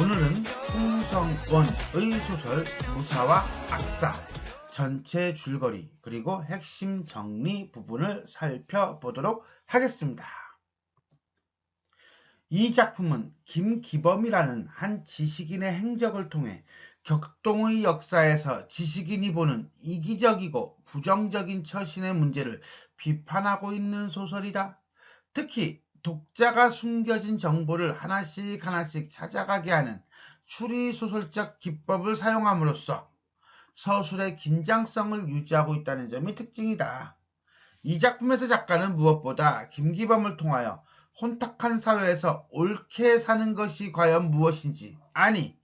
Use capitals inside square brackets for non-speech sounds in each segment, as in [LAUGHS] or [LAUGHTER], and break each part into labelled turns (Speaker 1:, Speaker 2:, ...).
Speaker 1: 오늘은 홍성원의 소설 무사와 악사 전체 줄거리 그리고 핵심 정리 부분을 살펴보도록 하겠습니다. 이 작품은 김기범이라는 한 지식인의 행적을 통해 격동의 역사에서 지식인이 보는 이기적이고 부정적인 처신의 문제를 비판하고 있는 소설이다. 특히 독자가 숨겨진 정보를 하나씩 하나씩 찾아가게 하는 추리소설적 기법을 사용함으로써 서술의 긴장성을 유지하고 있다는 점이 특징이다. 이 작품에서 작가는 무엇보다 김기범을 통하여 혼탁한 사회에서 옳게 사는 것이 과연 무엇인지, 아니,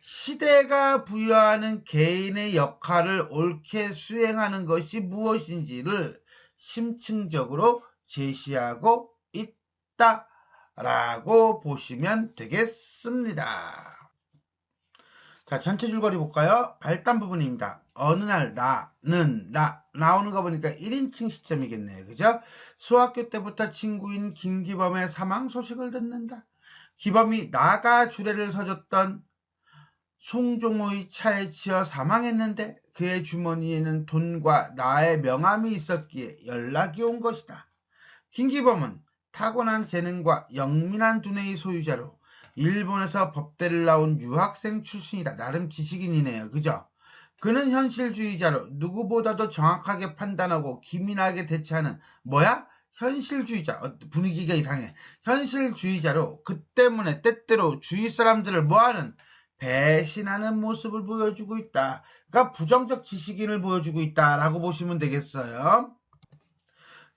Speaker 1: 시대가 부여하는 개인의 역할을 옳게 수행하는 것이 무엇인지를 심층적으로 제시하고 있다라고 보시면 되겠습니다. 자, 전체 줄거리 볼까요? 발단 부분입니다. 어느 날 나는 나 나오는 거 보니까 1인칭 시점이겠네요. 그죠? 수학교 때부터 친구인 김기범의 사망 소식을 듣는다. 기범이 나가 주례를 서줬던 송종호의 차에 치여 사망했는데 그의 주머니에는 돈과 나의 명함이 있었기에 연락이 온 것이다. 김기범은 타고난 재능과 영민한 두뇌의 소유자로 일본에서 법대를 나온 유학생 출신이다. 나름 지식인이네요. 그죠? 그는 현실주의자로 누구보다도 정확하게 판단하고 기민하게 대처하는 뭐야? 현실주의자. 어, 분위기가 이상해. 현실주의자로 그 때문에 때때로 주위 사람들을 뭐하는 배신하는 모습을 보여주고 있다. 그러니까 부정적 지식인을 보여주고 있다라고 보시면 되겠어요.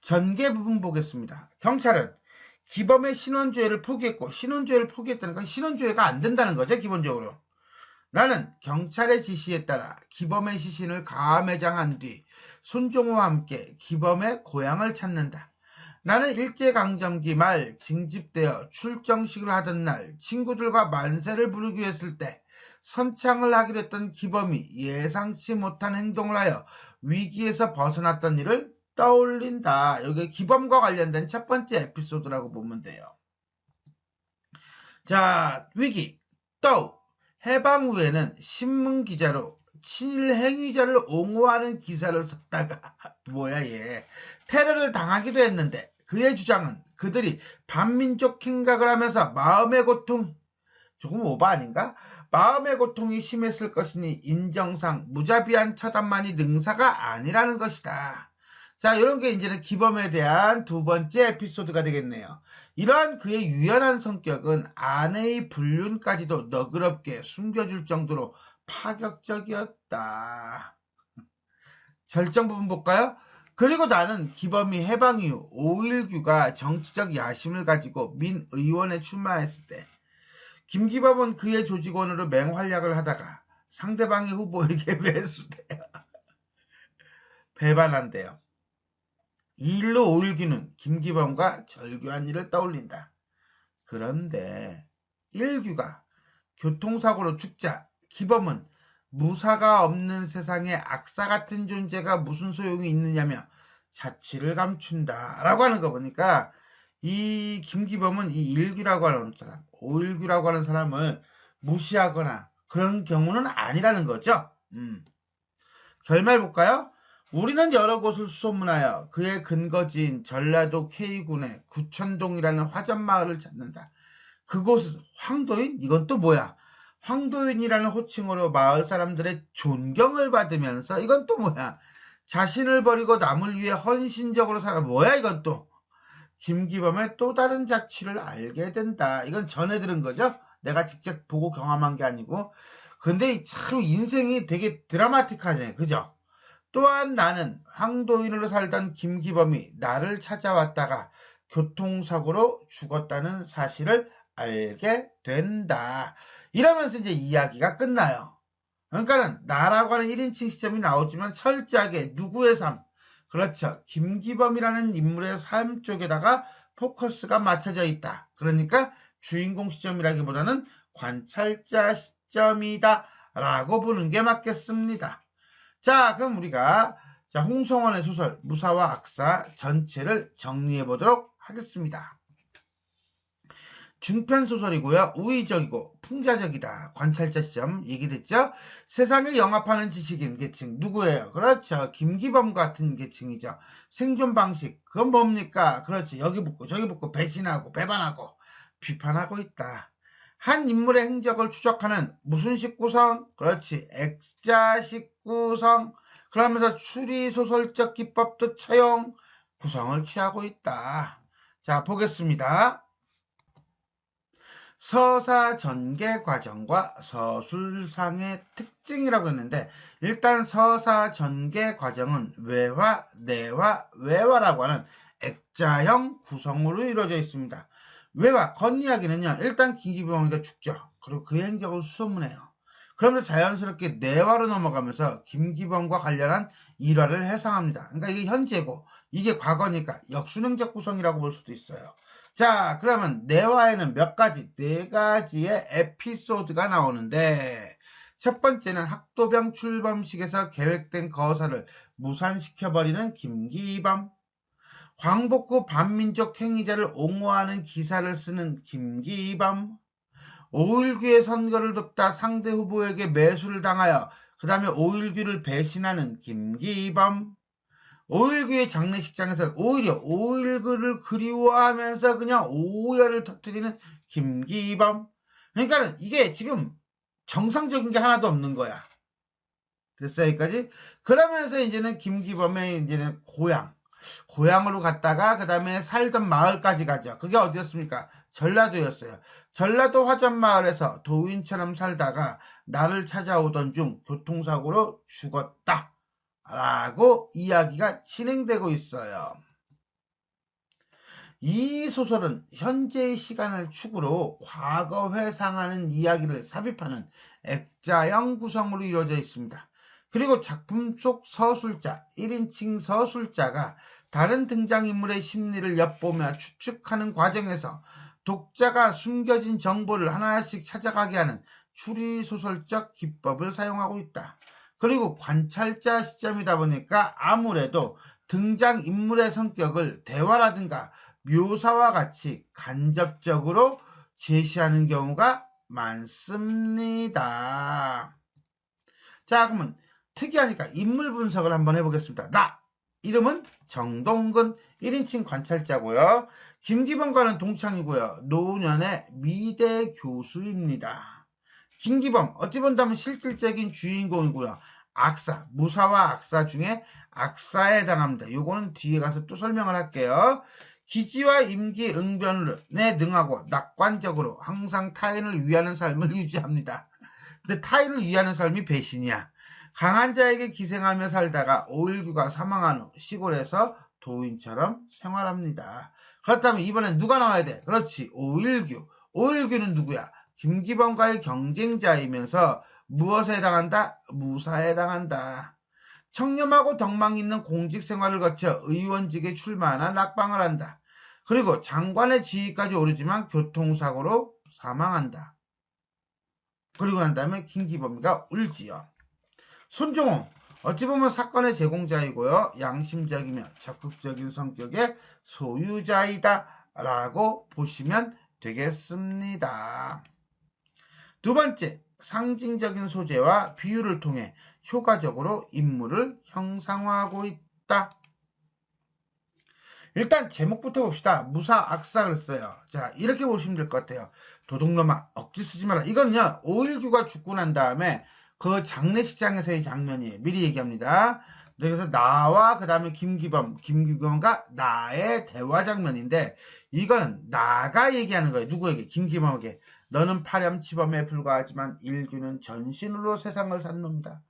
Speaker 1: 전개 부분 보겠습니다. 경찰은 기범의 신원조회를 포기했고 신원조회를 포기했다는 건 신원조회가 안 된다는 거죠. 기본적으로. 나는 경찰의 지시에 따라 기범의 시신을 가매장한 뒤 손종호와 함께 기범의 고향을 찾는다. 나는 일제강점기 말 징집되어 출정식을 하던 날 친구들과 만세를 부르기로 했을 때 선창을 하기로 했던 기범이 예상치 못한 행동을 하여 위기에서 벗어났던 일을 떠올린다. 여기 기범과 관련된 첫 번째 에피소드라고 보면 돼요. 자, 위기. 또 해방 후에는 신문 기자로 친일 행위자를 옹호하는 기사를 썼다가 [LAUGHS] 뭐야 얘 테러를 당하기도 했는데 그의 주장은 그들이 반민족 행각을 하면서 마음의 고통 조금 오바 아닌가? 마음의 고통이 심했을 것이니 인정상 무자비한 처단만이 능사가 아니라는 것이다. 자, 이런 게 이제는 기범에 대한 두 번째 에피소드가 되겠네요. 이러한 그의 유연한 성격은 아내의 불륜까지도 너그럽게 숨겨줄 정도로 파격적이었다. [LAUGHS] 절정 부분 볼까요? 그리고 나는 기범이 해방 이후 5.19가 정치적 야심을 가지고 민 의원에 출마했을 때 김기범은 그의 조직원으로 맹활약을 하다가 상대방의 후보에게 [LAUGHS] 매수돼요. 배반한대요. 이 일로 오일규는 김기범과 절교한 일을 떠올린다. 그런데 일규가 교통사고로 죽자 기범은 무사가 없는 세상에 악사 같은 존재가 무슨 소용이 있느냐며 자취를 감춘다. 라고 하는 거 보니까 이 김기범은 이 일규라고 하는 사람, 오일규라고 하는 사람을 무시하거나 그런 경우는 아니라는 거죠. 음. 결말 볼까요? 우리는 여러 곳을 수소문하여 그의 근거지인 전라도 K군의 구천동이라는 화전마을을 찾는다. 그곳은 황도인? 이건 또 뭐야? 황도인이라는 호칭으로 마을 사람들의 존경을 받으면서 이건 또 뭐야? 자신을 버리고 남을 위해 헌신적으로 살아 뭐야 이건 또 김기범의 또 다른 자취를 알게 된다. 이건 전해 들은 거죠? 내가 직접 보고 경험한 게 아니고 근데 참 인생이 되게 드라마틱하네. 그죠? 또한 나는 황도인으로 살던 김기범이 나를 찾아왔다가 교통사고로 죽었다는 사실을 알게 된다. 이러면서 이제 이야기가 끝나요. 그러니까는 나라고 하는 1인칭 시점이 나오지만 철저하게 누구의 삶, 그렇죠. 김기범이라는 인물의 삶 쪽에다가 포커스가 맞춰져 있다. 그러니까 주인공 시점이라기보다는 관찰자 시점이다. 라고 보는 게 맞겠습니다. 자, 그럼 우리가 자, 홍성원의 소설 무사와 악사 전체를 정리해 보도록 하겠습니다. 중편 소설이고요. 우의적이고 풍자적이다. 관찰자 시점 얘기됐죠? 세상을 영합하는 지식인 계층 누구예요? 그렇죠. 김기범 같은 계층이죠. 생존 방식 그건 뭡니까? 그렇지. 여기 붙고 저기 붙고 배신하고 배반하고 비판하고 있다. 한 인물의 행적을 추적하는 무슨 식 구성? 그렇지. X자 식 구성. 그러면서 추리소설적 기법도 차용 구성을 취하고 있다. 자, 보겠습니다. 서사 전개 과정과 서술상의 특징이라고 했는데 일단 서사 전개 과정은 외화, 내화, 외화라고 하는 액자형 구성으로 이루어져 있습니다. 외화, 겉이야기는요 일단 김기병이가 죽죠. 그리고 그 행적을 수소문해요. 그러면서 자연스럽게 내화로 넘어가면서 김기범과 관련한 일화를 해상합니다. 그러니까 이게 현재고 이게 과거니까 역순행적 구성이라고 볼 수도 있어요. 자, 그러면 내화에는 몇 가지, 네 가지의 에피소드가 나오는데, 첫 번째는 학도병 출범식에서 계획된 거사를 무산시켜버리는 김기범. 광복후 반민족 행위자를 옹호하는 기사를 쓰는 김기범. 5.19의 선거를 돕다 상대 후보에게 매수를 당하여 그 다음에 5.19를 배신하는 김기범. 5.19의 장례식장에서 오히려 5.19를 그리워하면서 그냥 오열을 터뜨리는 김기범. 그러니까 이게 지금 정상적인 게 하나도 없는 거야. 됐어요, 여기까지? 그러면서 이제는 김기범의 이제는 고향. 고향으로 갔다가 그 다음에 살던 마을까지 가죠. 그게 어디였습니까? 전라도였어요. 전라도 화전마을에서 도인처럼 살다가 나를 찾아오던 중 교통사고로 죽었다. 라고 이야기가 진행되고 있어요. 이 소설은 현재의 시간을 축으로 과거 회상하는 이야기를 삽입하는 액자형 구성으로 이루어져 있습니다. 그리고 작품 속 서술자, 1인칭 서술자가 다른 등장인물의 심리를 엿보며 추측하는 과정에서 독자가 숨겨진 정보를 하나씩 찾아가게 하는 추리소설적 기법을 사용하고 있다. 그리고 관찰자 시점이다 보니까 아무래도 등장인물의 성격을 대화라든가 묘사와 같이 간접적으로 제시하는 경우가 많습니다. 자, 그러면 특이하니까 인물 분석을 한번 해보겠습니다. 나! 이름은 정동근 1인칭 관찰자고요. 김기범과는 동창이고요. 노년의 미대 교수입니다. 김기범 어찌 본다면 실질적인 주인공이고요. 악사, 무사와 악사 중에 악사에 해당합니다. 요거는 뒤에 가서 또 설명을 할게요. 기지와 임기 응변에 능하고 낙관적으로 항상 타인을 위하는 삶을 [LAUGHS] 유지합니다. 근데 타인을 위하는 삶이 배신이야. 강한 자에게 기생하며 살다가 5.19가 사망한 후 시골에서 도인처럼 생활합니다. 그렇다면 이번엔 누가 나와야 돼? 그렇지, 5.19. 5.19는 누구야? 김기범과의 경쟁자이면서 무엇에 해당한다? 무사에 해당한다. 청렴하고 덕망 있는 공직 생활을 거쳐 의원직에 출마하나 낙방을 한다. 그리고 장관의 지위까지 오르지만 교통사고로 사망한다. 그리고 난 다음에 김기범이가 울지요. 손종호 어찌 보면 사건의 제공자이고요. 양심적이며 적극적인 성격의 소유자이다 라고 보시면 되겠습니다. 두 번째, 상징적인 소재와 비유를 통해 효과적으로 인물을 형상화하고 있다. 일단 제목부터 봅시다. 무사 악사 그랬어요. 자 이렇게 보시면 될 것 같아요. 도둑놈아 억지 쓰지 마라. 이건요 5.19가 죽고 난 다음에 그 장례식장에서의 장면이에요. 미리 얘기합니다. 그래서 나와 그 다음에 김기범, 김기범과 나의 대화 장면인데 이건 나가 얘기하는 거예요. 누구에게? 김기범에게. 너는 파렴치범에 불과하지만 일규는 전신으로 세상을 산 놈이다.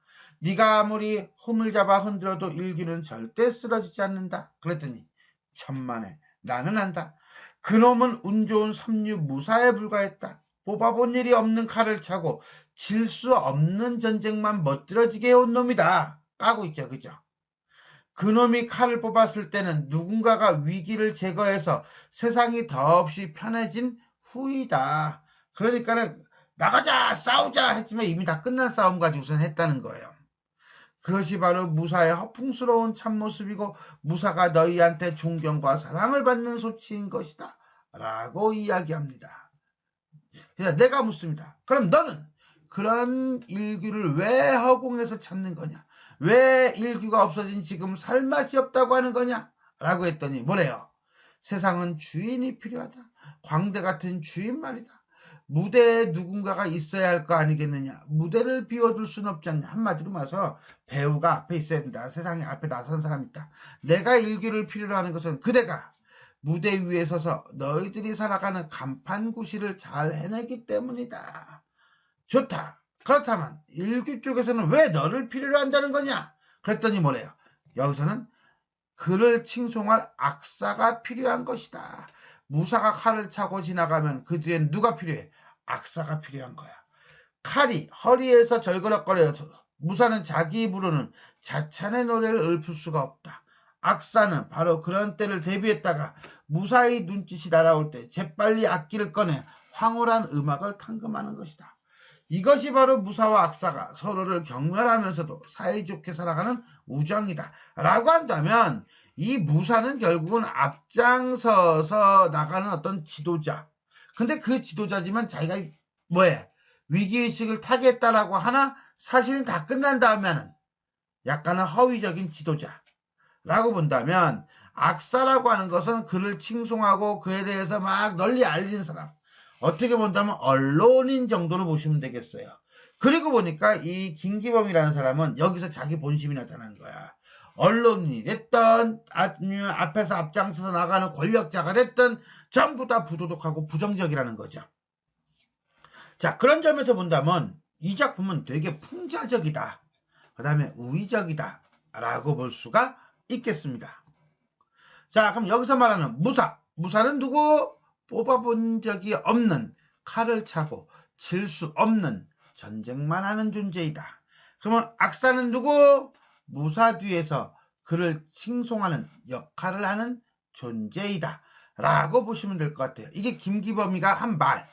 Speaker 1: 네가 아무리 흠을 잡아 흔들어도 일규는 절대 쓰러지지 않는다. 그랬더니 천만에 나는 안다. 그놈은 운 좋은 삼류 무사에 불과했다. 뽑아본 일이 없는 칼을 차고 질 수 없는 전쟁만 멋들어지게 해온 놈이다. 까고 있죠. 그죠? 그놈이 칼을 뽑았을 때는 누군가가 위기를 제거해서 세상이 더없이 편해진 후이다. 그러니까는 나가자 싸우자 했지만 이미 다 끝난 싸움 가지고선 했다는 거예요. 그것이 바로 무사의 허풍스러운 참모습이고 무사가 너희한테 존경과 사랑을 받는 소치인 것이다. 라고 이야기합니다. 그래서 내가 묻습니다. 그럼 너는 그런 일규를 왜 허공에서 찾는 거냐? 왜 일규가 없어진 지금 살 맛이 없다고 하는 거냐? 라고 했더니 뭐래요? 세상은 주인이 필요하다. 광대 같은 주인 말이다. 무대에 누군가가 있어야 할 거 아니겠느냐. 무대를 비워둘 수는 없지 않냐. 한마디로 말해서 배우가 앞에 있어야 된다. 세상에 앞에 나선 사람이 있다. 내가 일규를 필요로 하는 것은 그대가 무대 위에 서서 너희들이 살아가는 간판구실을 잘 해내기 때문이다. 좋다. 그렇다면 일규 쪽에서는 왜 너를 필요로 한다는 거냐? 그랬더니 뭐래요? 여기서는 그를 칭송할 악사가 필요한 것이다. 무사가 칼을 차고 지나가면 그 뒤엔 누가 필요해? 악사가 필요한 거야. 칼이 허리에서 절거락거려서 무사는 자기 입으로는 자찬의 노래를 읊을 수가 없다. 악사는 바로 그런 때를 대비했다가 무사히 눈짓이 날아올 때 재빨리 악기를 꺼내 황홀한 음악을 탕금하는 것이다. 이것이 바로 무사와 악사가 서로를 경멸하면서도 사이좋게 살아가는 우정이다. 라고 한다면 이 무사는 결국은 앞장서서 나가는 어떤 지도자. 근데 그 지도자지만 자기가 뭐해? 위기의식을 타겠다라고 하나 사실은 다 끝난 다음에는 약간은 허위적인 지도자. 라고 본다면 악사라고 하는 것은 그를 칭송하고 그에 대해서 막 널리 알리는 사람. 어떻게 본다면 언론인 정도로 보시면 되겠어요. 그리고 보니까 이 김기범이라는 사람은 여기서 자기 본심이 나타난 거야. 언론인이 됐던 아니면 앞에서 앞장서서 나가는 권력자가 됐던 전부 다 부도덕하고 부정적이라는 거죠. 자 그런 점에서 본다면 이 작품은 되게 풍자적이다. 그 다음에 우위적이다. 라고 볼 수가 있겠습니다. 자 그럼 여기서 말하는 무사. 무사는 누구? 뽑아본 적이 없는 칼을 차고 질 수 없는 전쟁만 하는 존재이다. 그러면 악사는 누구? 무사 뒤에서 그를 칭송하는 역할을 하는 존재이다. 라고 보시면 될 것 같아요. 이게 김기범이가 한 말.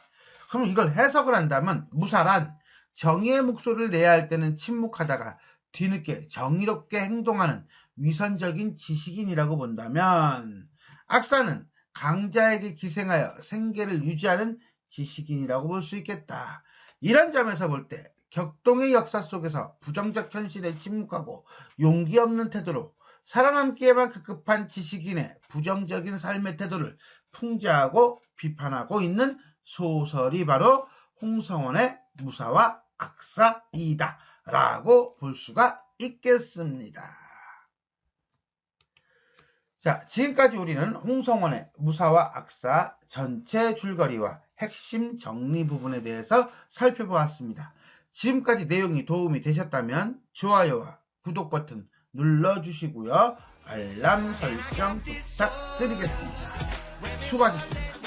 Speaker 1: 그럼 이걸 해석을 한다면 무사란 정의의 목소리를 내야 할 때는 침묵하다가 뒤늦게 정의롭게 행동하는 위선적인 지식인이라고 본다면 악사는 강자에게 기생하여 생계를 유지하는 지식인이라고 볼 수 있겠다. 이런 점에서 볼 때 격동의 역사 속에서 부정적 현실에 침묵하고 용기 없는 태도로 살아남기에만 급급한 지식인의 부정적인 삶의 태도를 풍자하고 비판하고 있는 소설이 바로 홍성원의 무사와 악사이다 라고 볼 수가 있겠습니다. 자, 지금까지 우리는 홍성원의 무사와 악사 전체 줄거리와 핵심 정리 부분에 대해서 살펴보았습니다. 지금까지 내용이 도움이 되셨다면 좋아요와 구독 버튼 눌러주시고요. 알람 설정 부탁드리겠습니다. 수고하셨습니다.